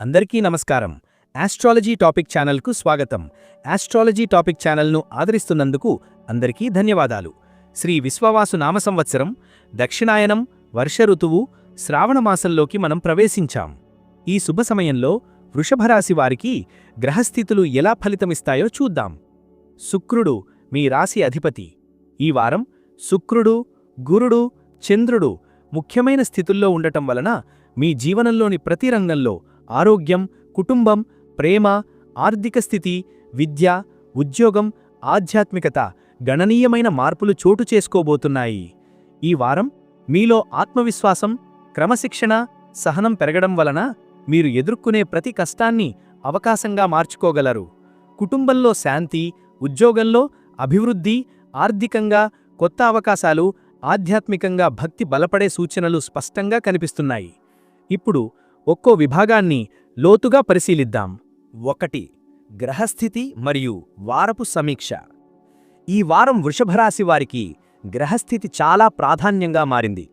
అందరికీ నమస్కారం. Astrology topic ఛానల్కు స్వాగతం. ఆస్ట్రాలజీ టాపిక్ ఛానల్ను ఆదరిస్తున్నందుకు అందరికీ ధన్యవాదాలు. శ్రీ విశ్వవాసు నామ సంవత్సరం దక్షిణాయనం వర్ష ఋతువు శ్రావణమాసంలోకి మనం ప్రవేశించాం. ఈ శుభ సమయంలో వృషభరాశి వారికి గ్రహస్థితులు ఎలా ఫలితమిస్తాయో చూద్దాం. శుక్రుడు మీ రాశి అధిపతి. ఈ వారం శుక్రుడు గురుడు చంద్రుడు ముఖ్యమైన స్థితుల్లో ఉండటం వలన మీ జీవనంలోని ప్రతి రంగంలో ఆరోగ్యం కుటుంబం ప్రేమ ఆర్థిక స్థితి విద్య ఉద్యోగం ఆధ్యాత్మికత గణనీయమైన మార్పులు చోటు చేసుకోబోతున్నాయి. ఈ వారం మీలో ఆత్మవిశ్వాసం క్రమశిక్షణ సహనం పెరగడం వలన మీరు ఎదుర్కొనే ప్రతి కష్టాన్ని అవకాశంగా మార్చుకోగలరు. కుటుంబంలో శాంతి ఉద్యోగంలో అభివృద్ధి ఆర్థికంగా కొత్త అవకాశాలు ఆధ్యాత్మికంగా భక్తి బలపడే సూచనలు స్పష్టంగా కనిపిస్తున్నాయి. ఇప్పుడు ఒక్కో విభాగాన్ని లోతుగా పరిశీలిద్దాం. ఒకటి గ్రహస్థితి మరియు వారపు సమీక్ష. ఈ వారం వృషభరాశి వారికి గ్రహస్థితి చాలా ప్రాధాన్యంగా మారింది.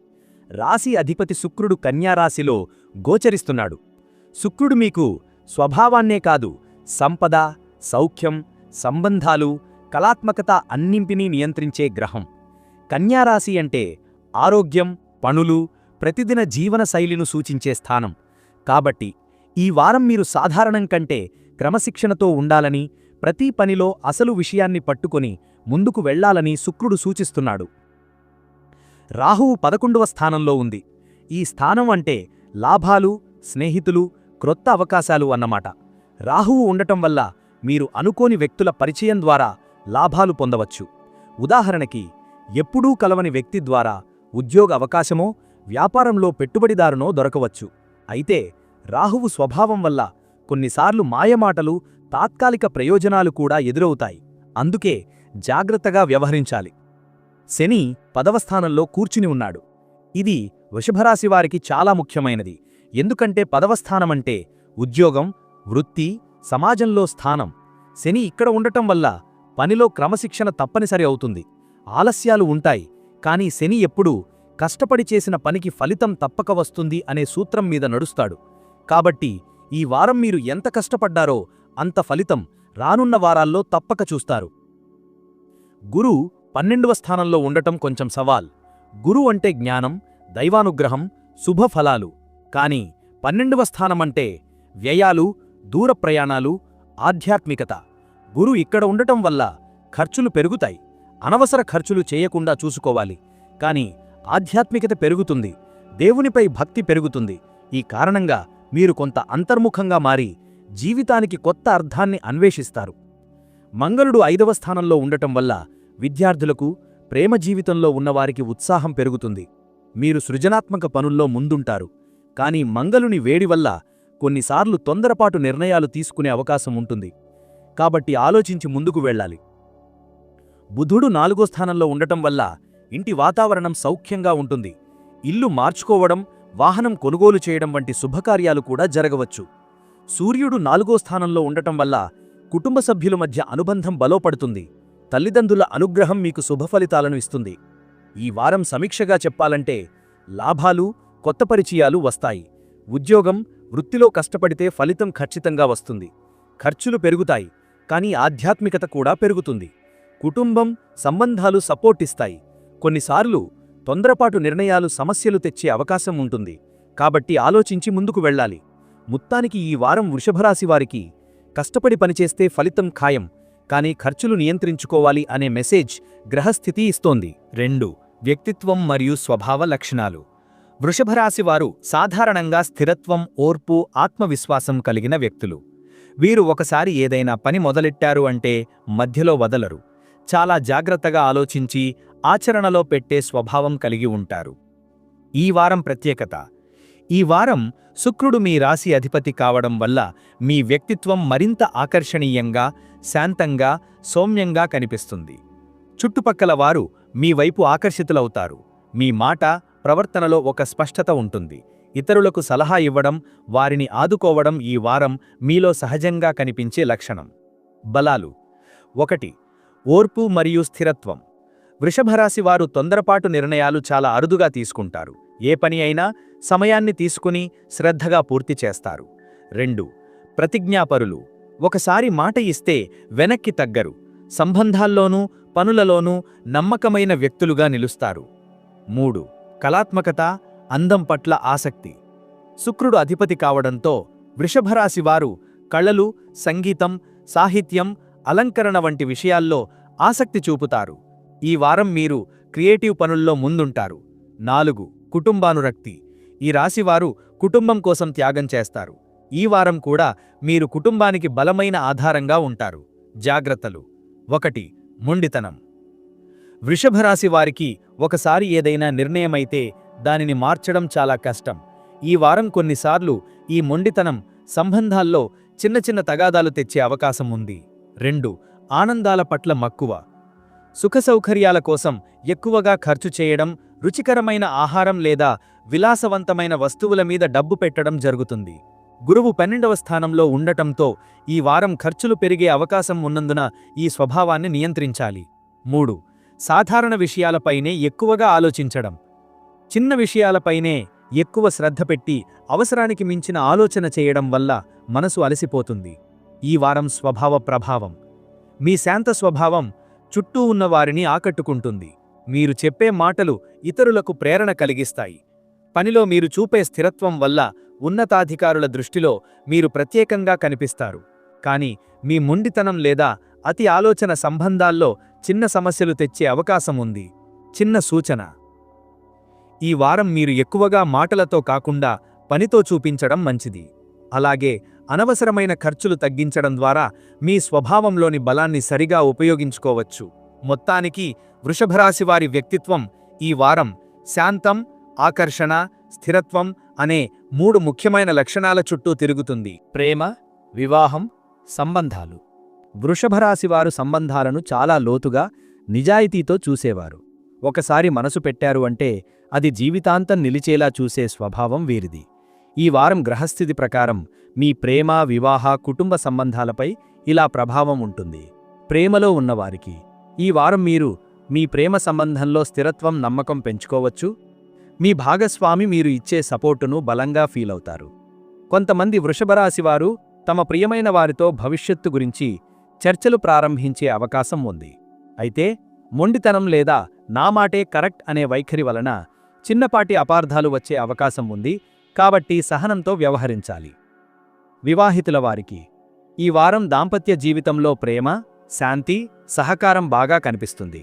రాశి అధిపతి శుక్రుడు కన్యారాశిలో గోచరిస్తున్నాడు. శుక్రుడు మీకు స్వభావాన్నే కాదు సంపద సౌఖ్యం సంబంధాలు కళాత్మకత అన్నింటినీ నియంత్రించే గ్రహం. కన్యారాశి అంటే ఆరోగ్యం పనులు ప్రతిదిన జీవన శైలిను సూచించే స్థానం. కాబట్టి ఈ వారం మీరు సాధారణం కంటే క్రమశిక్షణతో ఉండాలని ప్రతి పనిలో అసలు విషయాన్ని పట్టుకొని ముందుకు వెళ్ళాలని శుక్రుడు సూచిస్తున్నాడు. రాహువు పదకొండవ స్థానంలో ఉంది. ఈ స్థానం అంటే లాభాలు స్నేహితులు క్రొత్త అవకాశాలు అన్నమాట. రాహువు ఉండటం వల్ల మీరు అనుకోని వ్యక్తుల పరిచయం ద్వారా లాభాలు పొందవచ్చు. ఉదాహరణకి ఎప్పుడూ కలవని వ్యక్తి ద్వారా ఉద్యోగ అవకాశమో వ్యాపారంలో పెట్టుబడిదారునో దొరకవచ్చు. అయితే రాహువు స్వభావం వల్ల కొన్నిసార్లు మాయమాటలు తాత్కాలిక ప్రయోజనాలు కూడా ఎదురవుతాయి. అందుకే జాగ్రత్తగా వ్యవహరించాలి. శని పదవస్థానంలో కూర్చుని ఉన్నాడు. ఇది వృషభరాశివారికి చాలా ముఖ్యమైనది. ఎందుకంటే పదవస్థానమంటే ఉద్యోగం వృత్తి సమాజంలో స్థానం. శని ఇక్కడ ఉండటం వల్ల పనిలో క్రమశిక్షణ తప్పనిసరి అవుతుంది. ఆలస్యాలు ఉంటాయి. కానీ శని ఎప్పుడూ కష్టపడి చేసిన పనికి ఫలితం తప్పక వస్తుంది అనే సూత్రం మీద నడుస్తాడు. కాబట్టి ఈ వారం మీరు ఎంత కష్టపడ్డారో అంత ఫలితం రానున్న వారాల్లో తప్పక చూస్తారు. గురు పన్నెండవ స్థానంలో ఉండటం కొంచెం సవాల్. గురు అంటే జ్ఞానం దైవానుగ్రహం శుభఫలాలు కాని పన్నెండవ స్థానమంటే వ్యయాలు దూర ప్రయాణాలు ఆధ్యాత్మికత. గురు ఇక్కడ ఉండటం వల్ల ఖర్చులు పెరుగుతాయి. అనవసర ఖర్చులు చేయకుండా చూసుకోవాలి. కాని ఆధ్యాత్మికత పెరుగుతుంది దేవునిపై భక్తి పెరుగుతుంది. ఈ కారణంగా మీరు కొంత అంతర్ముఖంగా మారి జీవితానికి కొత్త అర్థాన్ని అన్వేషిస్తారు. మంగళుడు ఐదవ స్థానంలో ఉండటం వల్ల విద్యార్థులకు ప్రేమ జీవితంలో ఉన్నవారికి ఉత్సాహం పెరుగుతుంది. మీరు సృజనాత్మక పనుల్లో ముందుంటారు కాని మంగళుని వేడి వల్ల కొన్నిసార్లు తొందరపాటు నిర్ణయాలు తీసుకునే అవకాశం ఉంటుంది. కాబట్టి ఆలోచించి ముందుకు వెళ్ళాలి. బుధుడు నాలుగో స్థానంలో ఉండటం వల్ల ఇంటి వాతావరణం సౌఖ్యంగా ఉంటుంది. ఇల్లు మార్చుకోవడం వాహనం కొనుగోలు చేయడం వంటి శుభకార్యాలు కూడా జరగవచ్చు. సూర్యుడు నాలుగో స్థానంలో ఉండటం వల్ల కుటుంబ సభ్యుల మధ్య అనుబంధం బలోపడుతుంది. తల్లిదండ్రుల అనుగ్రహం మీకు శుభఫలితాలను ఇస్తుంది. ఈ వారం సమీక్షగా చెప్పాలంటే లాభాలు కొత్త పరిచయాలు వస్తాయి. ఉద్యోగం వృత్తిలో కష్టపడితే ఫలితం ఖచ్చితంగా వస్తుంది. ఖర్చులు పెరుగుతాయి కానీ ఆధ్యాత్మికత కూడా పెరుగుతుంది. కుటుంబం సంబంధాలు సపోర్ట్ ఇస్తాయి. కొన్నిసార్లు తొందరపాటు నిర్ణయాలు సమస్యలు తెచ్చే అవకాశం ఉంటుంది. కాబట్టి ఆలోచించి ముందుకు వెళ్ళాలి. మొత్తానికి ఈ వారం వృషభరాశి వారికి కష్టపడి పనిచేస్తే ఫలితం ఖాయం. కానీ ఖర్చులు నియంత్రించుకోవాలి అనే మెసేజ్ గ్రహస్థితి ఇస్తోంది. రెండు వ్యక్తిత్వం మరియు స్వభావ లక్షణాలు. వృషభరాశివారు సాధారణంగా స్థిరత్వం ఓర్పు ఆత్మవిశ్వాసం కలిగిన వ్యక్తులు. వీరు ఒకసారి ఏదైనా పని మొదలెట్టారు అంటే మధ్యలో వదలరు. చాలా జాగ్రత్తగా ఆలోచించి ఆచరణలో పెట్టే స్వభావం కలిగి ఉంటారు. ఈ వారం ప్రత్యేకత. ఈ వారం శుక్రుడు మీ రాశి అధిపతి కావడం వల్ల మీ వ్యక్తిత్వం మరింత ఆకర్షణీయంగా శాంతంగా సౌమ్యంగా కనిపిస్తుంది. చుట్టుపక్కల వారు మీ వైపు ఆకర్షితులవుతారు. మీ మాట ప్రవర్తనలో ఒక స్పష్టత ఉంటుంది. ఇతరులకు సలహా ఇవ్వడం వారిని ఆదుకోవడం ఈ వారం మీలో సహజంగా కనిపించే లక్షణం. బలాలు. ఒకటి. ఓర్పు మరియు స్థిరత్వం. వృషభరాశి వారు తొందరపాటు నిర్ణయాలు చాలా అరుదుగా తీసుకుంటారు. ఏ పని అయినా సమయాన్ని తీసుకుని శ్రద్ధగా పూర్తి చేస్తారు. రెండు ప్రతిజ్ఞాపరులు. ఒకసారి మాట ఇస్తే వెనక్కి తగ్గరు. సంబంధాల్లోనూ పనులలోనూ నమ్మకమైన వ్యక్తులుగా నిలుస్తారు. మూడు కళాత్మకత అందం పట్ల ఆసక్తి. శుక్రుడు అధిపతి కావడంతో వృషభరాశివారు కళలు సంగీతం సాహిత్యం అలంకరణ వంటి విషయాల్లో ఆసక్తి చూపుతారు. ఈ వారం మీరు క్రియేటివ్ పనుల్లో ముందుంటారు. నాలుగు కుటుంబానురక్తి. ఈ రాశివారు కుటుంబం కోసం త్యాగం చేస్తారు. ఈ వారం కూడా మీరు కుటుంబానికి బలమైన ఆధారంగా ఉంటారు. జాగ్రత్తలు. ఒకటి ముండితనం. వృషభరాశి వారికి ఒకసారి ఏదైనా నిర్ణయమైతే దానిని మార్చడం చాలా కష్టం. ఈ వారం కొన్నిసార్లు ఈ మొండితనం సంబంధాల్లో చిన్న చిన్న తగాదాలు తెచ్చే అవకాశం ఉంది. రెండు ఆనందాల పట్ల మక్కువ. సుఖసౌకర్యాల కోసం ఎక్కువగా ఖర్చు చేయడం రుచికరమైన ఆహారం లేదా విలాసవంతమైన వస్తువుల మీద డబ్బు పెట్టడం జరుగుతుంది. గురువు పన్నెండవ స్థానంలో ఉండటంతో ఈ వారం ఖర్చులు పెరిగే అవకాశం ఉన్నందున ఈ స్వభావాన్ని నియంత్రించాలి. మూడు సాధారణ విషయాలపైనే ఎక్కువగా ఆలోచించడం. చిన్న విషయాలపైనే ఎక్కువ శ్రద్ధ పెట్టి అవసరానికి మించిన ఆలోచన చేయడం వల్ల మనసు అలసిపోతుంది. ఈ వారం స్వభావ ప్రభావం. మీ శాంత స్వభావం చుట్టూ ఉన్నవారిని ఆకట్టుకుంటుంది. మీరు చెప్పే మాటలు ఇతరులకు ప్రేరణ కలిగిస్తాయి. పనిలో మీరు చూపే స్థిరత్వం వల్ల ఉన్నతాధికారుల దృష్టిలో మీరు ప్రత్యేకంగా కనిపిస్తారు. కానీ మీ మొండితనం లేదా అతి ఆలోచన సంబంధాల్లో చిన్న సమస్యలు తెచ్చే అవకాశం ఉంది. చిన్న సూచన. ఈ వారం మీరు ఎక్కువగా మాటలతో కాకుండా పనితో చూపించడం మంచిది. అలాగే అనవసరమైన ఖర్చులు తగ్గించడం ద్వారా మీ స్వభావంలోని బలాన్ని సరిగా ఉపయోగించుకోవచ్చు. మొత్తానికి వృషభరాశివారి వ్యక్తిత్వం ఈ వారం శాంతం ఆకర్షణ స్థిరత్వం అనే మూడు ముఖ్యమైన లక్షణాల చుట్టూ తిరుగుతుంది. ప్రేమ వివాహం సంబంధాలు. వృషభరాశివారు సంబంధాలను చాలా లోతుగా నిజాయితీతో చూసేవారు. ఒకసారి మనసు పెట్టారు అంటే అది జీవితాంతం నిలిచేలా చూసే స్వభావం వీరిది. ఈ వారం గ్రహస్థితి ప్రకారం మీ ప్రేమ వివాహ కుటుంబ సంబంధాలపై ఇలా ప్రభావం ఉంటుంది. ప్రేమలో ఉన్నవారికి ఈ వారం మీరు మీ ప్రేమ సంబంధంలో స్థిరత్వం నమ్మకం పెంచుకోవచ్చు. మీ భాగస్వామి మీరు ఇచ్చే సపోర్టును బలంగా ఫీలవుతారు కొంతమంది వృషభరాశివారు తమ ప్రియమైన వారితో భవిష్యత్తు గురించి చర్చలు ప్రారంభించే అవకాశం ఉంది. అయితే మొండితనం లేదా నా మాటే కరెక్ట్ అనే వైఖరి వలన చిన్నపాటి అపార్థాలు వచ్చే అవకాశం ఉంది కాబట్టి సహనంతో వ్యవహరించాలి. వివాహితుల వారికి. ఈ వారం దాంపత్య జీవితంలో ప్రేమ శాంతి సహకారం బాగా కనిపిస్తుంది.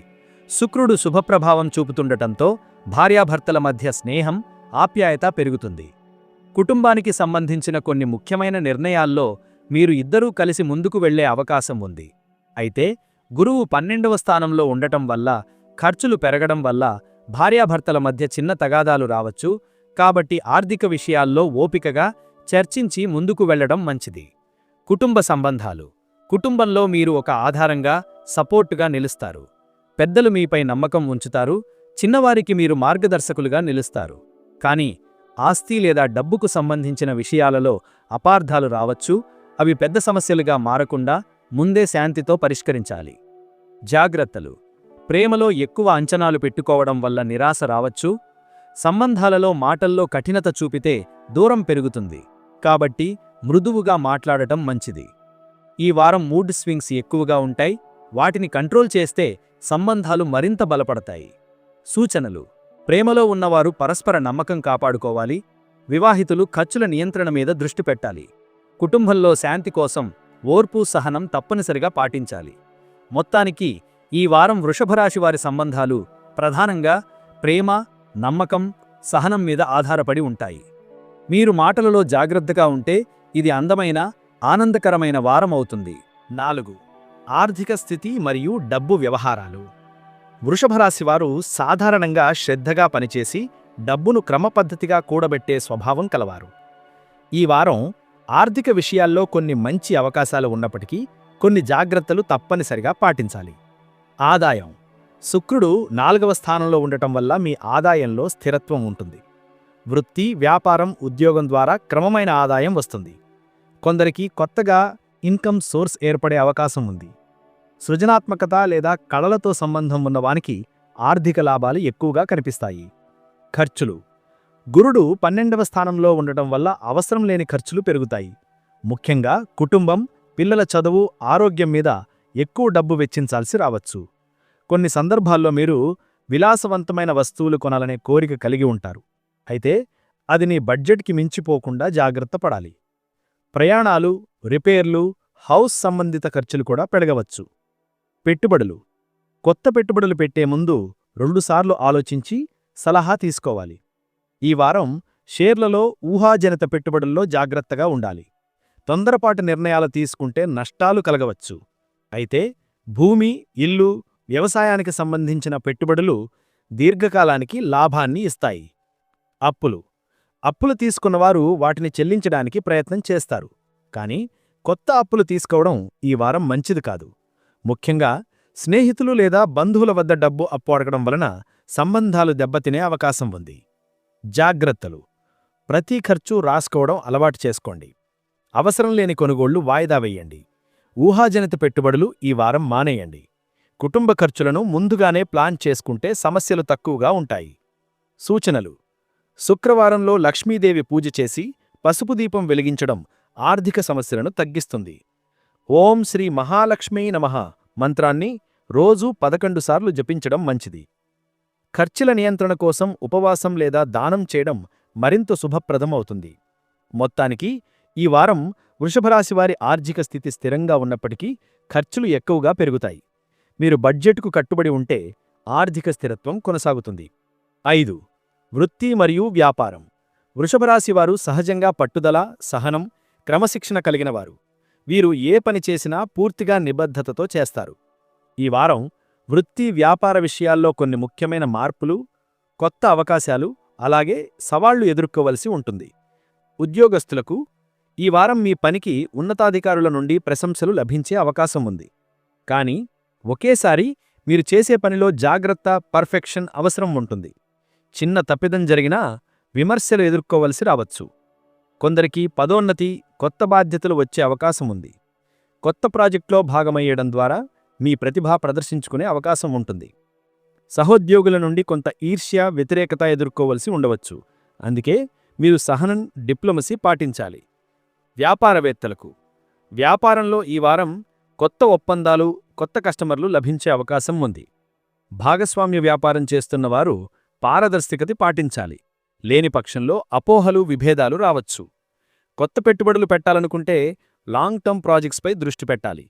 శుక్రుడు శుభప్రభావం చూపుతుండటంతో భార్యాభర్తల మధ్య స్నేహం ఆప్యాయత పెరుగుతుంది. కుటుంబానికి సంబంధించిన కొన్ని ముఖ్యమైన నిర్ణయాల్లో మీరు ఇద్దరూ కలిసి ముందుకు వెళ్ళే అవకాశం ఉంది. అయితే గురువు పన్నెండవ స్థానంలో ఉండటం వల్ల ఖర్చులు పెరగడం వల్ల భార్యాభర్తల మధ్య చిన్న తగాదాలు రావచ్చు. కాబట్టి ఆర్థిక విషయాల్లో ఓపికగా చర్చించి ముందుకు వెళ్ళడం మంచిది. కుటుంబ సంబంధాలు. కుటుంబంలో మీరు ఒక ఆధారంగా సపోర్టుగా నిలుస్తారు. పెద్దలు మీపై నమ్మకం ఉంచుతారు. చిన్నవారికి మీరు మార్గదర్శకులుగా నిలుస్తారు. కానీ ఆస్తి లేదా డబ్బుకు సంబంధించిన విషయాలలో అపార్థాలు రావచ్చు. అవి పెద్ద సమస్యలుగా మారకుండా ముందే శాంతితో పరిష్కరించాలి. జాగ్రత్తలు. ప్రేమలో ఎక్కువ అంచనాలు పెట్టుకోవడం వల్ల నిరాశ రావచ్చు. సంబంధాలలో మాటల్లో కఠినత చూపితే దూరం పెరుగుతుంది. కాబట్టి మృదువుగా మాట్లాడటం మంచిది. ఈ వారం మూడ్ స్వింగ్స్ ఎక్కువగా ఉంటాయి వాటిని కంట్రోల్ చేస్తే సంబంధాలు మరింత బలపడతాయి. సూచనలు. ప్రేమలో ఉన్నవారు పరస్పర నమ్మకం కాపాడుకోవాలి వివాహితులు ఖర్చుల నియంత్రణ మీద దృష్టి పెట్టాలి. కుటుంబంలో శాంతి కోసం ఓర్పు సహనం తప్పనిసరిగా పాటించాలి. మొత్తానికి ఈ వారం వృషభరాశి వారి సంబంధాలు ప్రధానంగా ప్రేమ నమ్మకం సహనం మీద ఆధారపడి ఉంటాయి. మీరు మాటలలో జాగ్రత్తగా ఉంటే ఇది అందమైన ఆనందకరమైన వారం అవుతుంది నాలుగు. ఆర్థిక స్థితి మరియు డబ్బు వ్యవహారాలు. వృషభరాశివారు సాధారణంగా శ్రద్ధగా పనిచేసి డబ్బును క్రమపద్ధతిగా కూడబెట్టే స్వభావం కలవారు. ఈ వారం ఆర్థిక విషయాల్లో కొన్ని మంచి అవకాశాలు ఉన్నప్పటికీ కొన్ని జాగ్రత్తలు తప్పనిసరిగా పాటించాలి. ఆదాయం. శుక్రుడు నాలుగవ స్థానంలో ఉండటం వల్ల మీ ఆదాయంలో స్థిరత్వం ఉంటుంది. వృత్తి వ్యాపారం ఉద్యోగం ద్వారా క్రమమైన ఆదాయం వస్తుంది. కొందరికి కొత్తగా ఇన్కమ్ సోర్స్ ఏర్పడే అవకాశం ఉంది. సృజనాత్మకత లేదా కళలతో సంబంధం ఉన్నవానికి ఆర్థిక లాభాలు ఎక్కువగా కనిపిస్తాయి. ఖర్చులు. గురుడు పన్నెండవ స్థానంలో ఉండటం వల్ల అవసరం లేని ఖర్చులు పెరుగుతాయి. ముఖ్యంగా కుటుంబం పిల్లల చదువు ఆరోగ్యం మీద ఎక్కువ డబ్బు వెచ్చించాల్సి రావచ్చు. కొన్ని సందర్భాల్లో మీరు విలాసవంతమైన వస్తువులు కొనాలనే కోరిక కలిగి ఉంటారు. అయితే అది నీ బడ్జెట్కి మించిపోకుండా జాగ్రత్త పడాలి. ప్రయాణాలు రిపేర్లు హౌస్ సంబంధిత ఖర్చులు కూడా పెరగవచ్చు. పెట్టుబడులు. కొత్త పెట్టుబడులు పెట్టే ముందు రెండుసార్లు ఆలోచించి సలహా తీసుకోవాలి. ఈ వారం షేర్లలో ఊహాజనిత పెట్టుబడుల్లో జాగ్రత్తగా ఉండాలి. తొందరపాటు నిర్ణయాలు తీసుకుంటే నష్టాలు కలగవచ్చు. అయితే భూమి ఇల్లు వ్యవసాయానికి సంబంధించిన పెట్టుబడులు దీర్ఘకాలానికి లాభాన్ని ఇస్తాయి. అప్పులు. అప్పులు తీసుకున్నవారు వాటిని చెల్లించడానికి ప్రయత్నం చేస్తారు. కానీ కొత్త అప్పులు తీసుకోవడం ఈ వారం మంచిది కాదు. ముఖ్యంగా స్నేహితులు లేదా బంధువుల వద్ద డబ్బు అప్పు అడగడం వలన సంబంధాలు దెబ్బతినే అవకాశం ఉంది. జాగ్రత్తలు. ప్రతి ఖర్చు రాసుకోవడం అలవాటు చేసుకోండి. అవసరం లేని కొనుగోళ్ళు వాయిదా వేయండి. ఊహాజనిత పెట్టుబడులు ఈ వారం మానేయండి. కుటుంబ ఖర్చులను ముందుగానే ప్లాన్ చేసుకుంటే సమస్యలు తక్కువగా ఉంటాయి. సూచనలు. శుక్రవారంలో లక్ష్మీదేవి పూజ చేసి పసుపు దీపం వెలిగించడం ఆర్థిక సమస్యలను తగ్గిస్తుంది. ఓం శ్రీ మహాలక్ష్మీ నమః మంత్రాన్ని రోజూ పదకొండు సార్లు జపించడం మంచిది. ఖర్చుల నియంత్రణ కోసం ఉపవాసం లేదా దానం చేయడం మరింత శుభప్రదమవుతుంది. మొత్తానికి ఈ వారం వృషభరాశివారి ఆర్థిక స్థితి స్థిరంగా ఉన్నప్పటికీ ఖర్చులు ఎక్కువగా పెరుగుతాయి. మీరు బడ్జెట్కు కట్టుబడి ఉంటే ఆర్థిక స్థిరత్వం కొనసాగుతుంది. ఐదు వృత్తి మరియు వ్యాపారం. వృషభరాశివారు సహజంగా పట్టుదల సహనం క్రమశిక్షణ కలిగినవారు. వీరు ఏ పని చేసినా పూర్తిగా నిబద్ధతతో చేస్తారు. ఈ వారం వృత్తి వ్యాపార విషయాల్లో కొన్ని ముఖ్యమైన మార్పులు కొత్త అవకాశాలు అలాగే సవాళ్ళు ఎదుర్కోవలసి ఉంటుంది. ఉద్యోగస్తులకు ఈ వారం మీ పనికి ఉన్నతాధికారుల నుండి ప్రశంసలు లభించే అవకాశం ఉంది. కానీ ఒకేసారి మీరు చేసే పనిలో జాగ్రత్త పర్ఫెక్షన్ అవసరం ఉంటుంది. చిన్న తప్పిదం జరిగినా విమర్శలు ఎదుర్కోవలసి రావచ్చు. కొందరికి పదోన్నతి కొత్త బాధ్యతలు వచ్చే అవకాశం ఉంది. కొత్త ప్రాజెక్టులో భాగమయ్యడం ద్వారా మీ ప్రతిభ ప్రదర్శించుకునే అవకాశం ఉంటుంది. సహోద్యోగుల నుండి కొంత ఈర్ష్య వ్యతిరేకత ఎదుర్కోవలసి ఉండవచ్చు. అందుకే మీరు సహనం డిప్లొమసీ పాటించాలి. వ్యాపారవేత్తలకు. వ్యాపారంలో ఈ వారం కొత్త ఒప్పందాలు కొత్త కస్టమర్లు లభించే అవకాశం ఉంది. భాగస్వామ్య వ్యాపారం చేస్తున్నవారు పారదర్శకత పాటించాలి. లేని పక్షంలో అపోహలు విభేదాలు రావచ్చు. కొత్త పెట్టుబడులు పెట్టాలనుకుంటే లాంగ్ టర్మ్ ప్రాజెక్ట్స్పై దృష్టి పెట్టాలి.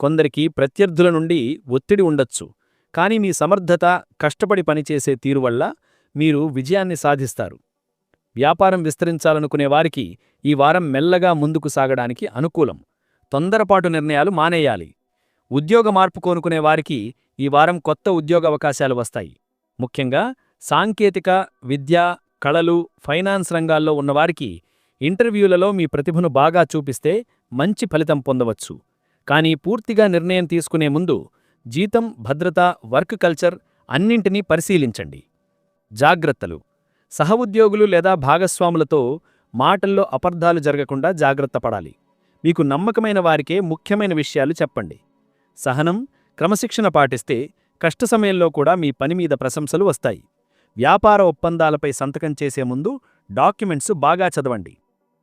కొందరికి ప్రత్యర్థుల నుండి ఒత్తిడి ఉండొచ్చు. కానీ మీ సమర్థత కష్టపడి పనిచేసే తీరు వల్ల మీరు విజయాన్ని సాధిస్తారు. వ్యాపారం విస్తరించాలనుకునే వారికి ఈ వారం మెల్లగా ముందుకు సాగడానికి అనుకూలం. తొందరపాటు నిర్ణయాలు మానేయాలి. ఉద్యోగ మార్పు కోనుకునే వారికి ఈ వారం కొత్త ఉద్యోగ అవకాశాలు వస్తాయి. ముఖ్యంగా సాంకేతిక విద్య కళలు ఫైనాన్స్ రంగాల్లో ఉన్నవారికి ఇంటర్వ్యూలలో మీ ప్రతిభను బాగా చూపిస్తే మంచి ఫలితం పొందవచ్చు. కానీ పూర్తిగా నిర్ణయం తీసుకునే ముందు జీతం భద్రత వర్క్ కల్చర్ అన్నింటినీ పరిశీలించండి. జాగ్రత్తలు. సహఉద్యోగులు లేదా భాగస్వాములతో మాటల్లో అపర్ధాలు జరగకుండా జాగ్రత్త పడాలి. మీకు నమ్మకమైన వారికే ముఖ్యమైన విషయాలు చెప్పండి. సహనం క్రమశిక్షణ పాటిస్తే కష్ట సమయంలో కూడా మీ పని మీద ప్రశంసలు వస్తాయి. వ్యాపార ఒప్పందాలపై సంతకం చేసే ముందు డాక్యుమెంట్స్ బాగా చదవండి.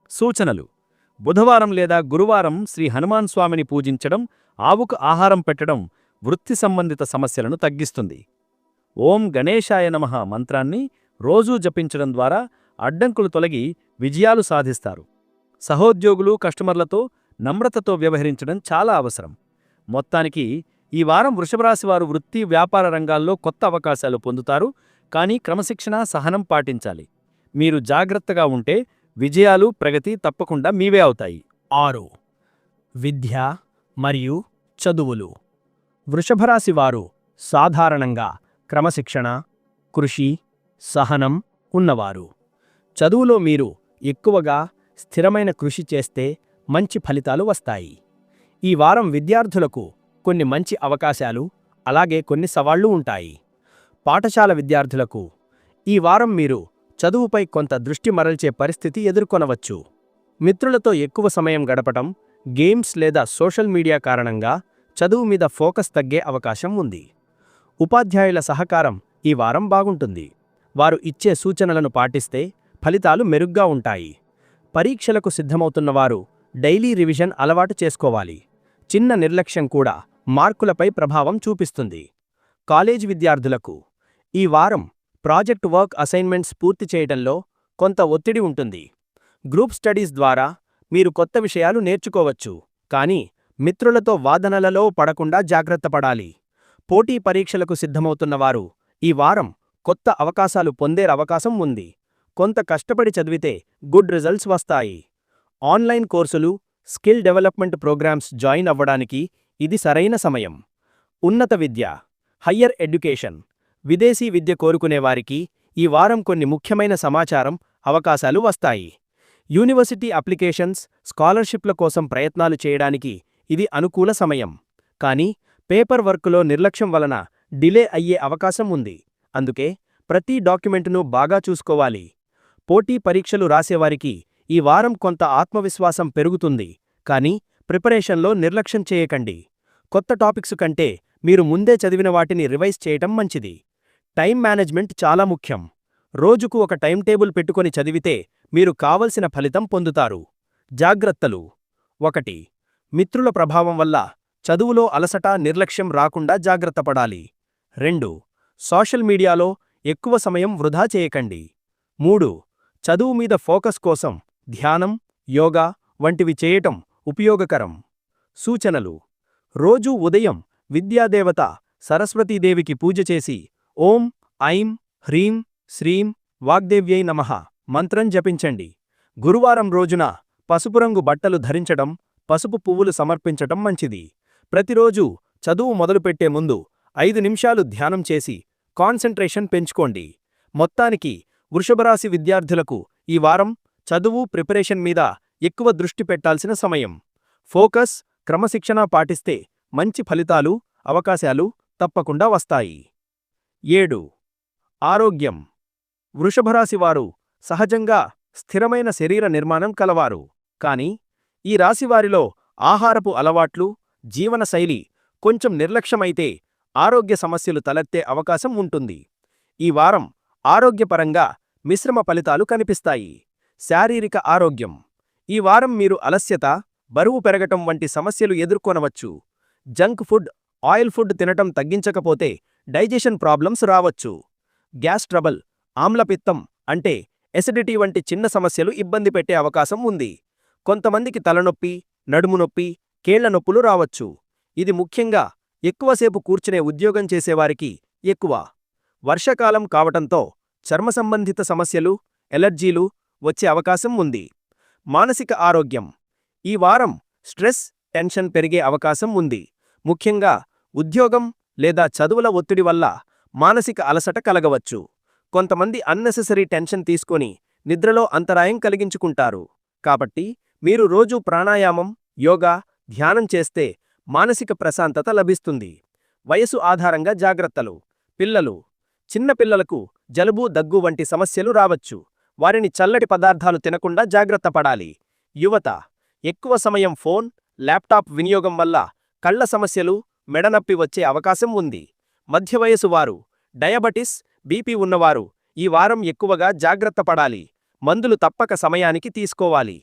సూచనలు. బుధవారం లేదా గురువారం శ్రీ హనుమాన్ స్వామిని పూజించడం ఆవుకు ఆహారం పెట్టడం వృత్తి సంబంధిత సమస్యలను తగ్గిస్తుంది. ఓం గణేశాయ నమః మంత్రాన్ని రోజూ జపించడం ద్వారా అడ్డంకులు తొలగి విజయాలు సాధిస్తారు. సహోద్యోగులు కస్టమర్లతో నమ్రతతో వ్యవహరించడం చాలా అవసరం. మొత్తానికి ఈ వారం వృషభరాశివారు వృత్తి వ్యాపార రంగాల్లో కొత్త అవకాశాలు పొందుతారు. కానీ క్రమశిక్షణ సహనం పాటించాలి. మీరు జాగ్రత్తగా ఉంటే విజయాలు ప్రగతి తప్పకుండా మీవే అవుతాయి. ఆరు. విద్య మరియు చదువులు. వృషభరాశి వారు సాధారణంగా క్రమశిక్షణ కృషి సహనం ఉన్నవారు. చదువులో మీరు ఎక్కువగా స్థిరమైన కృషి చేస్తే మంచి ఫలితాలు వస్తాయి. ఈ వారం విద్యార్థులకు కొన్ని మంచి అవకాశాలు అలాగే కొన్ని సవాళ్ళు ఉంటాయి. పాఠశాల విద్యార్థులకు ఈ వారం మీరు చదువుపై కొంత దృష్టి మరల్చే పరిస్థితి ఎదుర్కొనవచ్చు. మిత్రులతో ఎక్కువ సమయం గడపటం గేమ్స్ లేదా సోషల్ మీడియా కారణంగా చదువు మీద ఫోకస్ తగ్గే అవకాశం ఉంది. ఉపాధ్యాయుల సహకారం ఈ వారం బాగుంటుంది. వారు ఇచ్చే సూచనలను పాటిస్తే ఫలితాలు మెరుగ్గా ఉంటాయి. పరీక్షలకు సిద్ధమవుతున్నవారు డైలీ రివిజన్ అలవాటు చేసుకోవాలి. చిన్న నిర్లక్ష్యం కూడా మార్కులపై ప్రభావం చూపిస్తుంది. కాలేజ్ విద్యార్థులకు ఈ వారం ప్రాజెక్ట్ వర్క్ అసైన్మెంట్స్ పూర్తి చేయడంలో కొంత ఒత్తిడి ఉంటుంది. గ్రూప్ స్టడీస్ ద్వారా మీరు కొత్త విషయాలు నేర్చుకోవచ్చు కానీ మిత్రులతో వాదనలలో పడకుండా జాగ్రత్త పడాలి. పోటీ పరీక్షలకు సిద్ధమవుతున్నవారు ఈ వారం కొత్త అవకాశాలు పొందే అవకాశం ఉంది. కొంత కష్టపడి చదివితే గుడ్ రిజల్ట్స్ వస్తాయి. ఆన్లైన్ కోర్సులు స్కిల్ డెవలప్మెంట్ ప్రోగ్రామ్స్ జాయిన్ అవ్వడానికి ఇది సరైన సమయం. ఉన్నత విద్య హయ్యర్ ఎడ్యుకేషన్ విదేశీ విద్య కోరుకునేవారికి ఈ వారం కొన్ని ముఖ్యమైన సమాచారం అవకాశాలు వస్తాయి. యూనివర్సిటీ అప్లికేషన్స్ స్కాలర్షిప్ల కోసం ప్రయత్నాలు చేయడానికి ఇది అనుకూల సమయం. కానీ పేపర్ వర్క్లో నిర్లక్ష్యం వలన డిలే అయ్యే అవకాశం ఉంది. అందుకే ప్రతి డాక్యుమెంటును బాగా చూసుకోవాలి. పోటీ పరీక్షలు రాసేవారికి ఈ వారం కొంత ఆత్మవిశ్వాసం పెరుగుతుంది. కానీ ప్రిపరేషన్లో నిర్లక్ష్యం చేయకండి. కొత్త టాపిక్స్ కంటే మీరు ముందే చదివిన వాటిని రివైజ్ చేయటం మంచిది. టైం మేనేజ్మెంట్ చాలా ముఖ్యం. రోజుకు ఒక టైం టేబుల్ పెట్టుకొని చదివితే మీరు కావలసిన ఫలితం పొందుతారు. జాగ్రత్తలు. ఒకటి మిత్రుల ప్రభావం వల్ల చదువులో అలసట నిర్లక్ష్యం రాకుండా జాగ్రత్తపడాలి రెండు సోషల్ మీడియాలో ఎక్కువ సమయం వృధా చేయకండి. మూడు చదువు మీద ఫోకస్ కోసం ధ్యానం యోగా వంటివి చేయటం ఉపయోగకరం. సూచనలు. రోజూ ఉదయం విద్యాదేవత సరస్వతీదేవికి పూజ చేసి ఓం ఐం హ్రీం శ్రీం వాగ్దేవ్యై నమః. మంత్రం జపించండి. గురువారం రోజున పసుపు రంగు బట్టలు ధరించడం పసుపు పువ్వులు సమర్పించటం మంచిది. ప్రతిరోజూ చదువు మొదలుపెట్టే ముందు ఐదు నిమిషాలు ధ్యానం చేసి కాన్సంట్రేషన్ పెంచుకోండి. మొత్తానికి వృషభరాశి విద్యార్థులకు ఈ వారం చదువు ప్రిపరేషన్ మీద ఎక్కువ దృష్టి పెట్టాల్సిన సమయం. ఫోకస్ క్రమశిక్షణ పాటిస్తే మంచి ఫలితాలు అవకాశాలు తప్పకుండా వస్తాయి. ఏడు. ఆరోగ్యం. వృషభరాశివారు సహజంగా స్థిరమైన శరీర నిర్మాణం కలవారు. కాని ఈ రాశివారిలో ఆహారపు అలవాట్లు జీవనశైలి కొంచెం నిర్లక్ష్యమైతే ఆరోగ్య సమస్యలు తలెత్తే అవకాశం ఉంటుంది. ఈ వారం ఆరోగ్యపరంగా మిశ్రమ ఫలితాలు కనిపిస్తాయి. శారీరక ఆరోగ్యం. ఈ వారం మీరు అలస్యత బరువు పెరగటం వంటి సమస్యలు ఎదుర్కొనవచ్చు. జంక్ ఫుడ్ ఆయిల్ ఫుడ్ తినటం తగ్గించకపోతే డైజెషన్ ప్రాబ్లమ్స్ రావచ్చు. గ్యాస్ ట్రబుల్ ఆమ్లపిత్తం అంటే ఎసిడిటీ వంటి చిన్న సమస్యలు ఇబ్బంది పెట్టే అవకాశం ఉంది. కొంతమందికి తలనొప్పి నడుము నొప్పి కేళ్ళ నొప్పులు రావచ్చు. ఇది ముఖ్యంగా ఎక్కువసేపు కూర్చునే ఉద్యోగం చేసేవారికి ఎక్కువ. వర్షాకాలం కావటంతో చర్మ సంబంధిత సమస్యలు ఎలర్జీలు వచ్చే అవకాశం ఉంది. మానసిక ఆరోగ్యం ఈ వారం స్ట్రెస్ టెన్షన్ పెరిగే అవకాశం ఉంది. ముఖ్యంగా ఉద్యోగం లేదా చదువుల ఒత్తిడి వల్ల మానసిక అలసట కలగవచ్చు. కొంతమంది అన్నెసెసరీ టెన్షన్ తీసుకొని నిద్రలో అంతరాయం కలిగించుకుంటారు. కాబట్టి మీరు రోజూ ప్రాణాయామం యోగా ధ్యానం చేస్తే మానసిక ప్రశాంతత లభిస్తుంది. వయసు ఆధారంగా జాగ్రత్తలు. పిల్లలు. చిన్నపిల్లలకు జలుబు దగ్గు వంటి సమస్యలు రావచ్చు. వారిని చల్లటి పదార్థాలు తినకుండా జాగ్రత్త పడాలి. యువత. ఎక్కువ సమయం ఫోన్ ల్యాప్టాప్ వినియోగం వల్ల కళ్ళ సమస్యలు మెడనొప్పి వచ్చే అవకాశం ఉంది. మధ్యవయసు వారు డయాబటిస్ బీపీ ఉన్నవారు ఈ వారం ఎక్కువగా జాగ్రత్త పడాలి. మందులు తప్పక సమయానికి తీసుకోవాలి.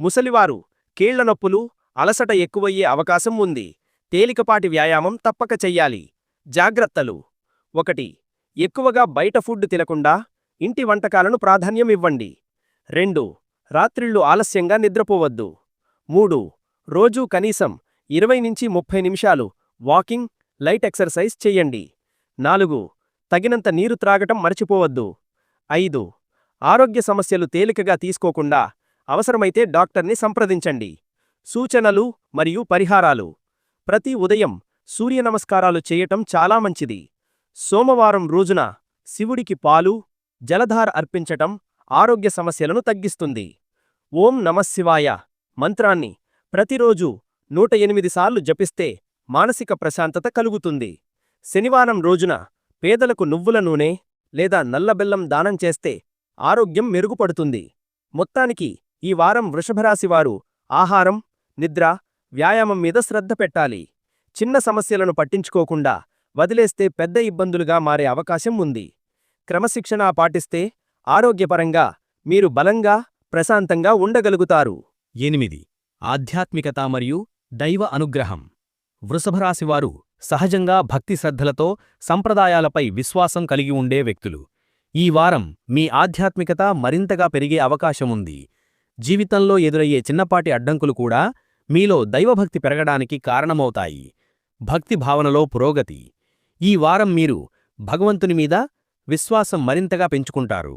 ముసలివారు కీళ్ళ నొప్పులు అలసట ఎక్కువయ్యే అవకాశం ఉంది. తేలికపాటి వ్యాయామం తప్పక చెయ్యాలి. జాగ్రత్తలు. ఒకటి ఎక్కువగా బయట ఫుడ్ తినకుండా ఇంటి వంటకాలను ప్రాధాన్యమివ్వండి రెండు రాత్రిళ్ళు ఆలస్యంగా నిద్రపోవద్దు. మూడు రోజూ కనీసం ఇరవై నుంచి ముప్పై నిమిషాలు వాకింగ్ లైట్ ఎక్సర్సైజ్ చేయండి. నాలుగు తగినంత నీరు త్రాగటం మర్చిపోవద్దు. ఐదు ఆరోగ్య సమస్యలు తేలికగా తీసుకోకుండా అవసరమైతే డాక్టర్ని సంప్రదించండి. సూచనలు మరియు పరిహారాలు. ప్రతి ఉదయం సూర్య నమస్కారాలు చేయటం చాలా మంచిది. సోమవారం రోజున శివుడికి పాలు జలధార అర్పించటం ఆరోగ్య సమస్యలను తగ్గిస్తుంది. ఓం నమశివాయ మంత్రాన్ని ప్రతిరోజూ నూట ఎనిమిది సార్లు జపిస్తే మానసిక ప్రశాంతత కలుగుతుంది. శనివారం రోజున పేదలకు నువ్వుల నూనె లేదా నల్లబెల్లం దానం చేస్తే ఆరోగ్యం మెరుగుపడుతుంది. మొత్తానికి ఈ వారం వృషభరాశివారు ఆహారం నిద్ర వ్యాయామం మీద శ్రద్ధ పెట్టాలి. చిన్న సమస్యలను పట్టించుకోకుండా వదిలేస్తే పెద్ద ఇబ్బందులుగా మారే అవకాశం ఉంది. క్రమశిక్షణ పాటిస్తే ఆరోగ్యపరంగా మీరు బలంగా ప్రశాంతంగా ఉండగలుగుతారు. ఎనిమిది. ఆధ్యాత్మికత మరియు దైవ అనుగ్రహం. వృషభరాశివారు సహజంగా భక్తి శ్రద్ధలతో సంప్రదాయాలపై విశ్వాసం కలిగి ఉండే వ్యక్తులు. ఈ వారం మీ ఆధ్యాత్మికత మరింతగా పెరిగే అవకాశముంది జీవితంలో ఎదురయ్యే చిన్నపాటి అడ్డంకులు కూడా మీలో దైవభక్తి పెరగడానికి కారణమవుతాయి. భక్తి భావనలో పురోగతి. ఈ వారం మీరు భగవంతుని మీద విశ్వాసం మరింతగా పెంచుకుంటారు.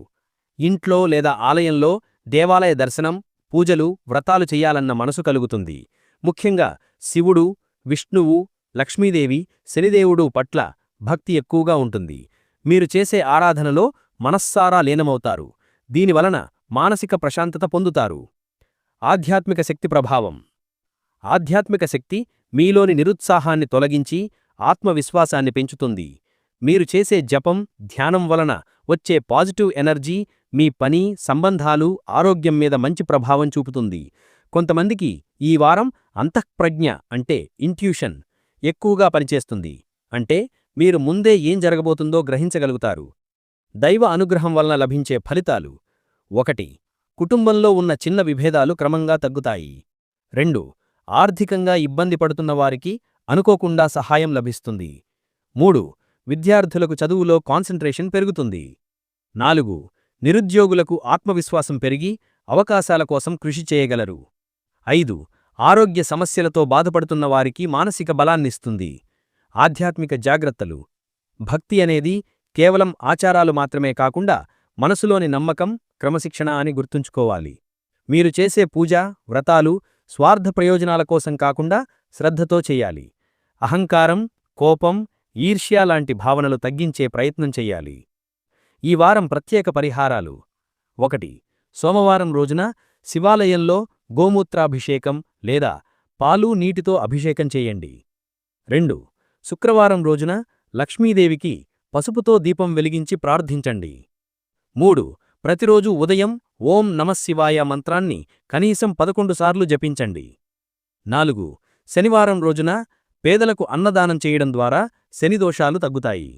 ఇంట్లో లేదా ఆలయంలో దేవాలయ దర్శనం పూజలు వ్రతాలు చెయ్యాలన్న మనసు కలుగుతుంది. ముఖ్యంగా శివుడు విష్ణువు లక్ష్మీదేవి శనిదేవుడు పట్ల భక్తి ఎక్కువగా ఉంటుంది. మీరు చేసే ఆరాధనలో మనస్సారా లీనమవుతారు. దీనివలన మానసిక ప్రశాంతత పొందుతారు. ఆధ్యాత్మిక శక్తి ప్రభావం. ఆధ్యాత్మిక శక్తి మీలోని నిరుత్సాహాన్ని తొలగించి ఆత్మవిశ్వాసాన్ని పెంచుతుంది. మీరు చేసే జపం ధ్యానం వలన వచ్చే పాజిటివ్ ఎనర్జీ మీ పని సంబంధాలు ఆరోగ్యం మీద మంచి ప్రభావం చూపుతుంది. కొంతమందికి ఈ వారం అంతఃప్రజ్ఞ అంటే ఇంట్యూషన్ ఎక్కువగా పనిచేస్తుంది. అంటే మీరు ముందే ఏం జరగబోతుందో గ్రహించగలుగుతారు. దైవ అనుగ్రహం వలన లభించే ఫలితాలు ఒకటి కుటుంబంలో ఉన్న చిన్న విభేదాలు క్రమంగా తగ్గుతాయి. రెండు ఆర్థికంగా ఇబ్బంది పడుతున్న వారికి అనుకోకుండా సహాయం లభిస్తుంది. మూడు విద్యార్థులకు చదువులో కాన్సంట్రేషన్ పెరుగుతుంది. నాలుగు నిరుద్యోగులకు ఆత్మవిశ్వాసం పెరిగి అవకాశాల కోసం కృషి చేయగలరు. ఐదు ఆరోగ్య సమస్యలతో బాధపడుతున్న వారికి మానసిక బలాన్నిస్తుంది. ఆధ్యాత్మిక జాగ్రత్తలు. భక్తి అనేది కేవలం ఆచారాలు మాత్రమే కాకుండా మనసులోని నమ్మకం క్రమశిక్షణ అని గుర్తుంచుకోవాలి. మీరు చేసే పూజ వ్రతాలు స్వార్థ ప్రయోజనాల కోసం కాకుండా శ్రద్ధతో చెయ్యాలి అహంకారం కోపం ఈర్ష్యా లాంటి భావనలు తగ్గించే ప్రయత్నం చెయ్యాలి ఈ వారం ప్రత్యేక పరిహారాలు. ఒకటి సోమవారం రోజున శివాలయంలో గోమూత్రాభిషేకం లేదా పాలు నీటితో అభిషేకం చేయండి. రెండు శుక్రవారం రోజున లక్ష్మీదేవికి పసుపుతో దీపం వెలిగించి ప్రార్థించండి. మూడు ప్రతిరోజు ఉదయం ఓం నమశివాయ మంత్రాన్ని కనీసం పదకొండు సార్లు జపించండి. నాలుగు శనివారం రోజున పేదలకు అన్నదానం చేయడం ద్వారా శనిదోషాలు తగ్గుతాయి.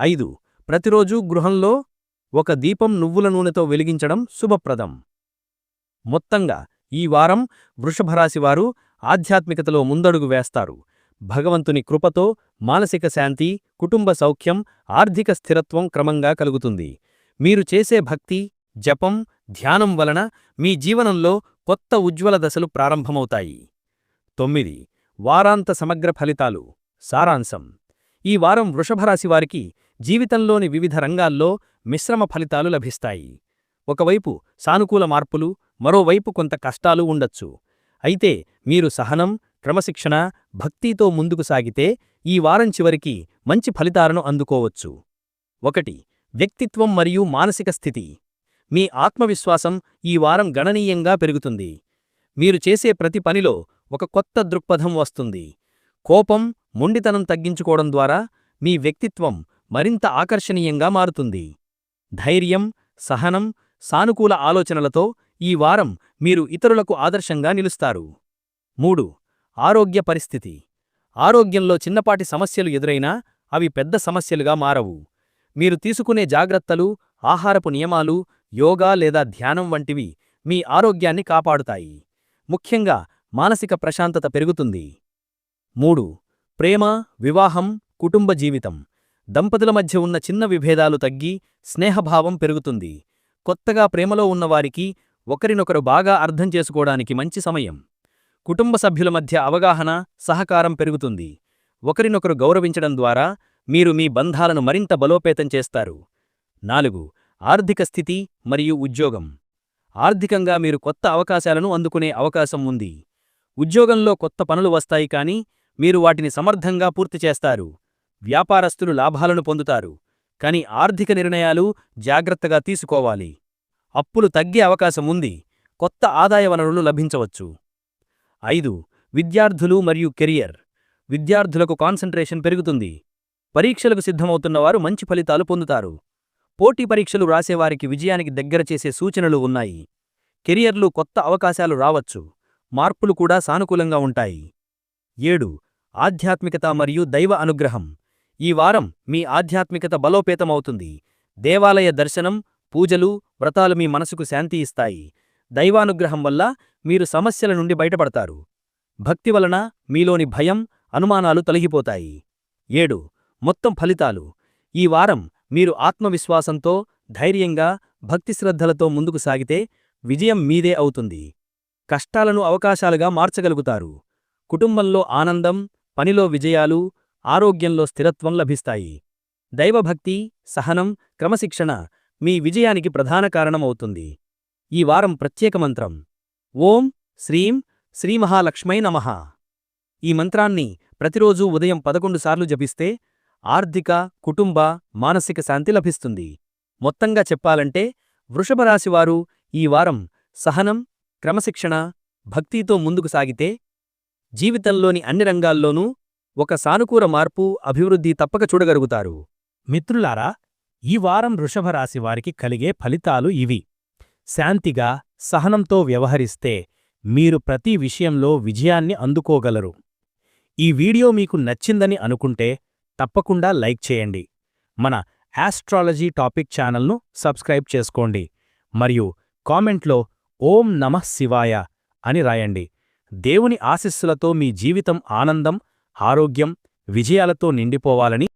ఐదు ప్రతిరోజూ గృహంలో ఒక దీపం నువ్వుల నూనెతో వెలిగించడం శుభప్రదం. మొత్తంగా ఈ వారం వృషభరాశివారు ఆధ్యాత్మికతలో ముందడుగు వేస్తారు. భగవంతుని కృపతో మానసిక శాంతి కుటుంబ సౌఖ్యం ఆర్థిక స్థిరత్వం క్రమంగా కలుగుతుంది. మీరు చేసే భక్తి జపం ధ్యానం వలన మీ జీవనంలో కొత్త ఉజ్వల దశలు ప్రారంభమవుతాయి. తొమ్మిది. వారాంత సమగ్ర ఫలితాలు. సారాంశం. ఈ వారం వృషభరాశివారికి జీవితంలోని వివిధ రంగాల్లో మిశ్రమ ఫలితాలు లభిస్తాయి. ఒకవైపు సానుకూల మార్పులు మరోవైపు కొంత కష్టాలు ఉండొచ్చు. అయితే మీరు సహనం క్రమశిక్షణ భక్తితో ముందుకు సాగితే ఈ వారం చివరికి మంచి ఫలితాలను అందుకోవచ్చు. ఒకటి వ్యక్తిత్వం మరియు మానసిక స్థితి. మీ ఆత్మవిశ్వాసం ఈ వారం గణనీయంగా పెరుగుతుంది. మీరు చేసే ప్రతి పనిలో ఒక కొత్త దృక్పథం వస్తుంది. కోపం మొండితనం తగ్గించుకోవడం ద్వారా మీ వ్యక్తిత్వం మరింత ఆకర్షణీయంగా మారుతుంది. ధైర్యం సహనం సానుకూల ఆలోచనలతో ఈ వారం మీరు ఇతరులకు ఆదర్శంగా నిలుస్తారు. మూడు ఆరోగ్య పరిస్థితి. ఆరోగ్యంలో చిన్నపాటి సమస్యలు ఎదురైనా అవి పెద్ద సమస్యలుగా మారవు. మీరు తీసుకునే జాగ్రత్తలు ఆహారపు నియమాలు యోగా లేదా ధ్యానం వంటివి మీ ఆరోగ్యాన్ని కాపాడుతాయి. ముఖ్యంగా మానసిక ప్రశాంతత పెరుగుతుంది. మూడు ప్రేమ వివాహం కుటుంబ జీవితం. దంపతుల మధ్య ఉన్న చిన్న విభేదాలు తగ్గి స్నేహభావం పెరుగుతుంది. కొత్తగా ప్రేమలో ఉన్నవారికి ఒకరినొకరు బాగా అర్థం చేసుకోవడానికి మంచి సమయం. కుటుంబ సభ్యుల మధ్య అవగాహన సహకారం పెరుగుతుంది. ఒకరినొకరు గౌరవించడం ద్వారా మీరు మీ బంధాలను మరింత బలోపేతం చేస్తారు. నాలుగు ఆర్థిక స్థితి మరియు ఉద్యోగం. ఆర్థికంగా మీరు కొత్త అవకాశాలను అందుకునే అవకాశం ఉంది. ఉద్యోగంలో కొత్త పనులు వస్తాయి కానీ మీరు వాటిని సమర్థంగా పూర్తి చేస్తారు. వ్యాపారస్తులు లాభాలను పొందుతారు. కాని ఆర్థిక నిర్ణయాలు జాగ్రత్తగా తీసుకోవాలి. అప్పులు తగ్గే అవకాశం ఉంది. కొత్త ఆదాయ వనరులు లభించవచ్చు. ఐదు విద్యార్థులు మరియు కెరియర్. విద్యార్థులకు కాన్సంట్రేషన్ పెరుగుతుంది. పరీక్షలకు సిద్ధమవుతున్నవారు మంచి ఫలితాలు పొందుతారు. పోటీ పరీక్షలు రాసేవారికి విజయానికి దగ్గర చేసే సూచనలు ఉన్నాయి. కెరియర్లు కొత్త అవకాశాలు రావచ్చు. మార్పులు కూడా సానుకూలంగా ఉంటాయి. ఏడు ఆధ్యాత్మికత మరియు దైవ అనుగ్రహం. ఈ వారం మీ ఆధ్యాత్మికత బలోపేతమవుతుంది. దేవాలయ దర్శనం పూజలు వ్రతాలు మీ మనసుకు శాంతి ఇస్తాయి. దైవానుగ్రహం వల్ల మీరు సమస్యల నుండి బయటపడతారు. భక్తి వలన మీలోని భయం అనుమానాలు తొలగిపోతాయి. ఏడు. మొత్తం ఫలితాలు. ఈ వారం మీరు ఆత్మవిశ్వాసంతో ధైర్యంగా భక్తిశ్రద్ధలతో ముందుకు సాగితే విజయం మీదే అవుతుంది. కష్టాలను అవకాశాలుగా మార్చగలుగుతారు. కుటుంబంలో ఆనందం పనిలో విజయాలు ఆరోగ్యంలో స్థిరత్వం లభిస్తాయి. దైవభక్తి సహనం క్రమశిక్షణ మీ విజయానికి ప్రధాన కారణమవుతుంది. ఈ వారం ప్రత్యేక మంత్రం. ఓం శ్రీం శ్రీమహాలక్ష్మై నమః. ఈ మంత్రాన్ని ప్రతిరోజూ ఉదయం పదకొండు సార్లు జపిస్తే ఆర్థిక కుటుంబ మానసిక శాంతి లభిస్తుంది. మొత్తంగా చెప్పాలంటే వృషభరాశివారు ఈ వారం సహనం క్రమశిక్షణ భక్తితో ముందుకు సాగితే జీవితంలోని అన్ని రంగాల్లోనూ ఒక సానుకూల మార్పు అభివృద్ధి తప్పక చూడగలుగుతారు. మిత్రులారా ఈ వారం వృషభరాశి వారికి కలిగే ఫలితాలు ఇవి. శాంతిగా సహనంతో వ్యవహరిస్తే మీరు ప్రతి విషయంలో విజయాన్ని అందుకోగలరు. ఈ వీడియో మీకు నచ్చిందని అనుకుంటే తప్పకుండా లైక్ చేయండి. మన యాస్ట్రాలజీ టాపిక్ ఛానల్ను సబ్స్క్రైబ్ చేసుకోండి. మరియు కామెంట్లో ఓం నమః శివాయ అని రాయండి. దేవుని ఆశిస్సులతో మీ జీవితం ఆనందం ఆరోగ్యం విజయాలతో నిండిపోవాలని